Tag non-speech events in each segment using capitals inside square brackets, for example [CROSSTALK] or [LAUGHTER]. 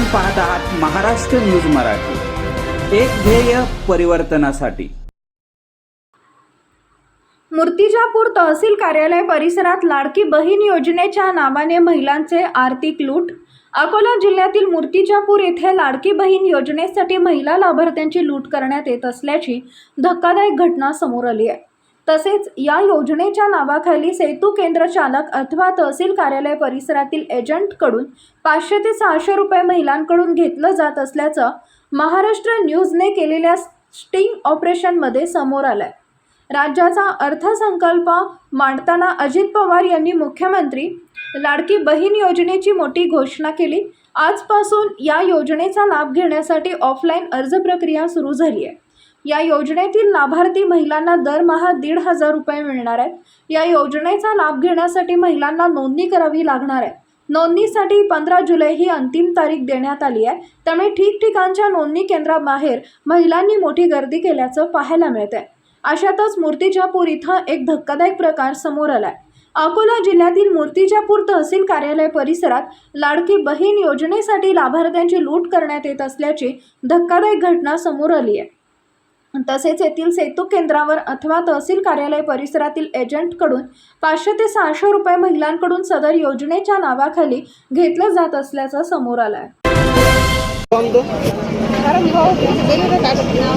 आपण पाहत आहात महाराष्ट्र न्यूज मराठी. एक ध्येय परिवर्तनासाठी. मूर्तिजापूर तहसील कार्यालय परिसरात लाडकी बहीण योजनेच्या नावाने महिलांचे आर्थिक लूट. अकोला जिल्ह्यातील मूर्तिजापूर येथे लाडकी बहीण योजनेसाठी महिला लाभार्थ्यांची लूट करण्यात येत असल्याची धक्कादायक घटना समोर आली आहे. तसेच या योजनेच्या नावाखाली सेतू केंद्र चालक अथवा तहसील कार्यालय परिसरातील एजंटकडून पाचशे ते सहाशे रुपये महिलांकडून घेतलं जात असल्याचं महाराष्ट्र न्यूजने केलेल्या स्टिंग ऑपरेशनमध्ये समोर आलंय. राज्याचा अर्थसंकल्प मांडताना अजित पवार यांनी मुख्यमंत्री लाडकी बहीण योजनेची मोठी घोषणा केली. आजपासून या योजनेचा लाभ घेण्यासाठी ऑफलाईन अर्ज प्रक्रिया सुरू झाली आहे या योजनेतील लाभार्थी महिलांना दरमहा दीड हजार रुपये मिळणार आहेत. या योजनेचा लाभ घेण्यासाठी महिलांना नोंदणी करावी लागणार आहे. नोंदणीसाठी पंधरा जुलै ही अंतिम तारीख देण्यात आली आहे. त्यामुळे ठिकठिकाणच्या नोंदणी केंद्राबाहेर महिलांनी मोठी गर्दी केल्याचं पाहायला मिळत आहे अशातच मूर्तिजापूर इथं एक धक्कादायक प्रकार समोर आलाय. अकोला जिल्ह्यातील मूर्तिजापूर तहसील कार्यालय परिसरात लाडकी बहीण योजनेसाठी लाभार्थ्यांची लूट करण्यात येत असल्याची धक्कादायक घटना समोर आली आहे. तसेच येथील सेतू केंद्रावर अथवा तहसील कार्यालय परिसरातील एजंटकडून पाचशे ते सहाशे रुपये महिलांकडून सदर योजनेच्या नावाखाली घेतलं जात असल्याचं समोर आलं आहे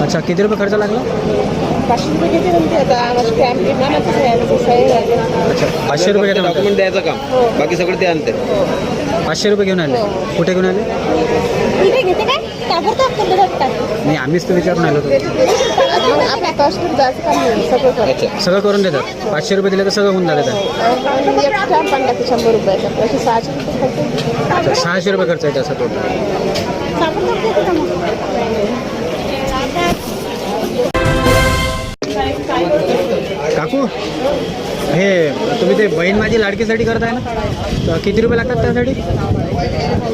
अच्छा किती रुपये खर्च लागला? पाचशे रुपये घेते म्हणते आता? आम्हाला स्टॅम्प घेणार ना कसं आहे आमचं सही आहे. अच्छा पाचशे रुपये. डॉक्युमेंट द्यायचं काम. बाकी सगळं ते आणते. पाचशे रुपये घेऊन आले. कुठे घेऊन आले? इथे घेते काय? ताबडतोब नाही आम्हीच तर विचारून आलो होतो. आपल्या कस्टमर जायचं काम नाही सगळं करत अच्छा सगळं करून देतात. पाचशे रुपये दिले तर सगळं होऊन जातं आणि शंभर रुपयाचा असे सहाशे रुपये खर्च अच्छा सहाशे रुपये खर्च आहे त्याचा टोटल ताबडतोब देते का मग? काकू? हे तुम्ही ते बहीण माझी लाडकीसाठी करताय ना? तर किती रुपये लागतात त्यासाठी?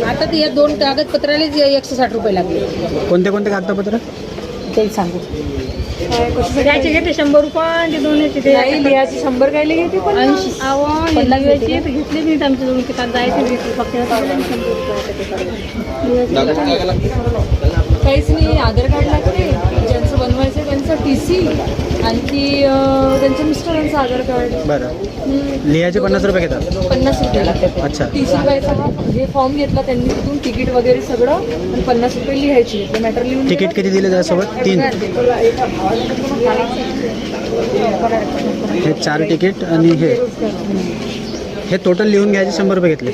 आता ते या दोन कागदपत्रालाच एकशे साठ रुपये लागले. कोणते कोणते कागदपत्र? ते सांगू. द्यायचे घेते शंभर रुपये ते दोन याचे ते लिहायचे शंभर काय घेते ऐंशी. पन्नास घ्यायचे तर घेतले नाही आमच्या दोन किताब जायचे फक्त डॉक्युमेंट काय लागतं. काहीच नाही आधार कार्ड लागते. बनवायचं त्यांचं टी सी आणखी त्यांच्या मिस्टरांचं आधार कार्ड. बरं. लिहायचे पन्नास रुपये घेतात? पन्नास रुपये लागतात अच्छा. टी सी पाहिजे हे फॉर्म घेतला त्यांनी तिथून तिकीट वगैरे सगळं आणि पन्नास रुपये लिहायची. मॅटर लिहून तिकीट किती दिले त्यासोबत तीन. हे चार तिकीट आणि हे. हे टोटल लिहून घ्यायचे शंभर रुपये घेतले.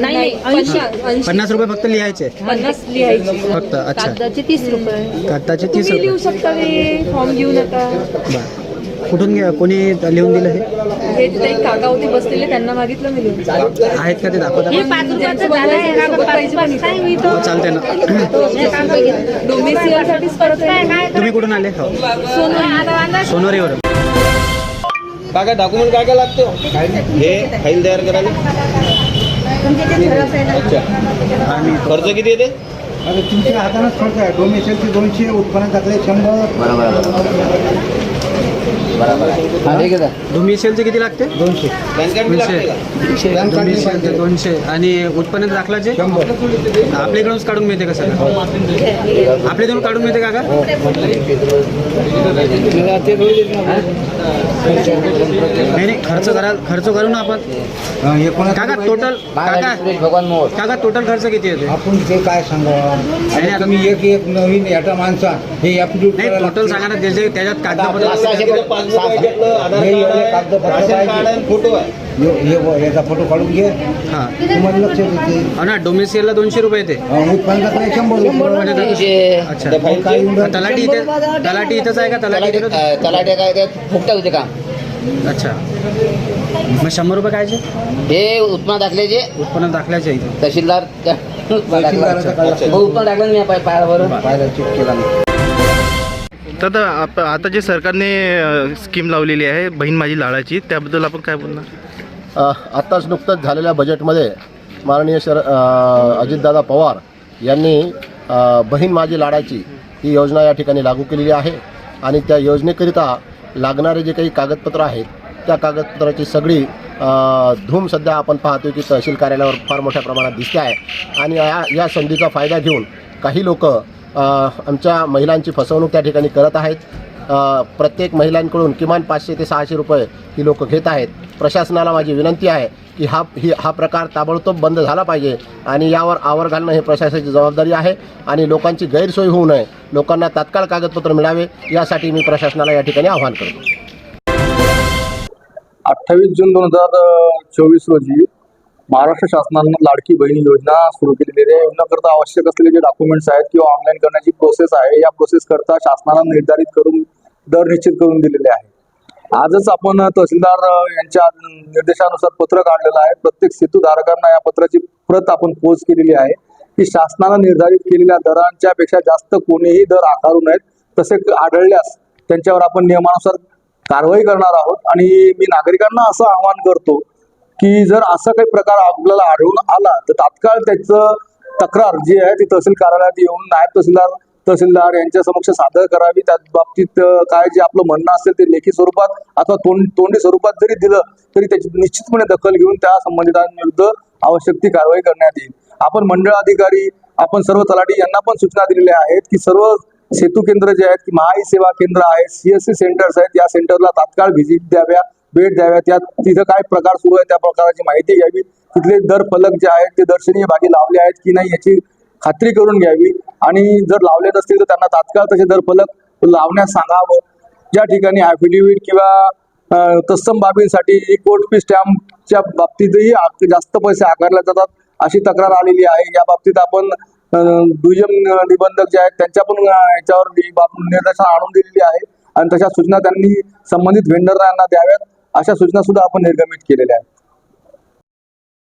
नाही ऐंशी ऐंशी. पन्नास रुपये फक्त लिहायचे. पन्नास लिहायची. फक्त अच्छा. कागदाचे तीस रुपये. कागदाचे तीस तुम्ही लिहू रुपये शकता ते फॉर्म घेऊ नका. बरं. कुठून घ्या कोणी लिहून दिलं हे? हे तिथे एक काका होते बसलेले त्यांना मागितलं मी लिहून. आहेत का ते दाखवता? इथं. हो चालते ना डोमेसियलसाठीच करत आहे तुम्ही [LAUGHS] कुठून आले? हो सोनोरीवरून. काय काय डॉक्युमेंट काय काय लागते हे? फाईल? तयार करायला? अच्छा. आणि खर्च किती येते? आता तुमच्या हातानंच खर्च आहे. डोमेशनचे दोनशे उत्पन्न टाकले शंभर. डोमिशियलचे किती लागते? दोनशे. पॅन कार्ड बी लागते का? डोमिशियलचे दोनशे. आणि उत्पन्न दाखलाचे आपल्याकडूनच काढून मिळते का सगळं? आपल्याकडून काढून मिळते का का नाही नाही खर्च करा खर्च करू ना आपण. हं, काका टोटल काका काका टोटल खर्च किती येते आपण ते काय सांगा तुम्ही एक एक नवीन याचा माणसा हे टोटल सांगा ना त्याचे त्याच्यात कागदपत्र पासबुक आहे घेतलं, आधार हे कार्ड एवढे आहे, कागदपत्र राशन पाहिजे. कार्ड आहे, फोटो आहे. हे व- याचा फोटो काढून घे. हां. तुम्हाला लक्ष देते. हो ना डोमिशियलला दोनशे रुपये येते. उत्पन्न टाकले शंभर रुपये. अच्छा. त्या फाईलचे- काय येऊन राहिलं? तलाठी इथे तलाठी इथंच आहे का? तलाठी इथं तलाट्या काय ते फुकटा होते काम अच्छा. मग शंभर रुपये कायचे हे उत्पन्न दाखल्याचे उत्पन्न दाखल्याचे इथे. तहसीलदार तहसीलदाराचा काढला. हो उत्पन्न दाखलं मी पाय पायावर पाहिलं चेक केला मी. तर आता आप- आता जे सरकारने अ, स्कीम लावलेली आहे बहीण माझी लाडाची त्याबद्दल आपण काय बोलणार? अ, आत्ताच नुकतंच झालेल्या बजेटमध्ये माननीय शर अ, अजितदादा पवार यांनी अ, बहीण माझी लाडाची ही योजना या ठिकाणी लागू केलेली आहे. आणि त्या योजनेकरिता लागणारे जे काही कागदपत्र आहेत त्या कागदपत्राची सगळी अ, धूम सध्या आपण पाहतो की तहसील कार्यालयावर फार मोठ्या प्रमाणात दिसते आहे. आणि या या संधीचा फायदा घेऊन काही लोक आमच्या महिलांची फसवणूक त्या ठिकाणी करत आहेत. प्रत्येक महिलांकडून किमान पाचशे ते सहाशे रुपये ही लोक घेत आहेत. प्रशासनाला माझी विनंती आहे की हा ही हा प्रकार ताबडतोब बंद झाला पाहिजे आणि यावर आवर घालणं हे प्रशासनाची जबाबदारी आहे आणि लोकांची गैरसोय होऊ नये. लोकांना तात्काळ कागदपत्र मिळावे यासाठी मी प्रशासनाला या ठिकाणी आवाहन करतो. अठ्ठावीस जून दोन हजार चोवीस रोजी महाराष्ट्र शासनानं लाडकी बहीण योजना सुरू केलेली आहे. या आवश्यक असलेले जे डॉक्युमेंट्स आहेत किंवा ऑनलाईन करण्याची प्रोसेस आहे या प्रोसेस करता शासनानं निर्धारित करून दर निश्चित करून दिलेले आहे. आजच आपण तहसीलदार यांच्या निर्देशानुसार पत्र काढलेलं आहे. प्रत्येक सेतूधारकांना या पत्राची प्रत आपण पोच केलेली आहे. की शासनानं निर्धारित केलेल्या दरांच्या पेक्षा जास्त कोणीही दर आकारू नयेत. तसे आढळल्यास त्यांच्यावर आपण नियमानुसार कारवाई करणार आहोत. आणि मी नागरिकांना असं आवाहन करतो की जर असा काही प्रकार आपल्याला आढळून आला तर तात्काळ त्याचं तक्रार जी आहे ती तहसील कार्यालयात येऊन नायब तहसीलदार तहसीलदार यांच्या समक्ष सादर करावी. त्या बाबतीत काय जे आपलं म्हणणं असेल ते लेखी स्वरूपात अथवा तोंड तोंडी स्वरूपात जरी दिलं तरी त्याची निश्चितपणे दखल घेऊन त्या संबंधितांविरुद्ध आवश्यक ती कारवाई करण्यात येईल. आपण मंडळ अधिकारी आपण सर्व तलाठी यांना पण सूचना दिलेल्या आहेत की सर्व सेतू केंद्र जे आहेत की महाई सेवा केंद्र आहेत सीएससी सेंटर्स आहेत या सेंटरला तात्काळ व्हिजिट द्याव्या. भेट द्याव्यात. त्यात तिथं काय प्रकार सुरू आहे त्या प्रकाराची माहिती घ्यावी. तिथले दर फलक जे आहेत ते दर्शनीय भागी लावले आहेत की नाही याची खात्री करून घ्यावी. आणि जर लावले नसतील तर त्यांना तात्काळ तसे दर फलक लावण्यास सांगावं. ज्या ठिकाणी ॲफिडेव्हिट किंवा तत्सम बाबींसाठी कोर्ट फी स्टॅम्पच्या बाबतीतही जास्त पैसे आकारले जातात अशी तक्रार आलेली आहे. या बाबतीत आपण दुय्यम निबंधक जे आहेत त्यांच्या पण याच्यावर नि- बाब- निर्देशन आणून दिलेली आहे. आणि तशा सूचना त्यांनी संबंधित व्हेंडरना यांना द्याव्यात. अशा सूचना सुद्धा आपण निर्गमित केलेल्या आहेत.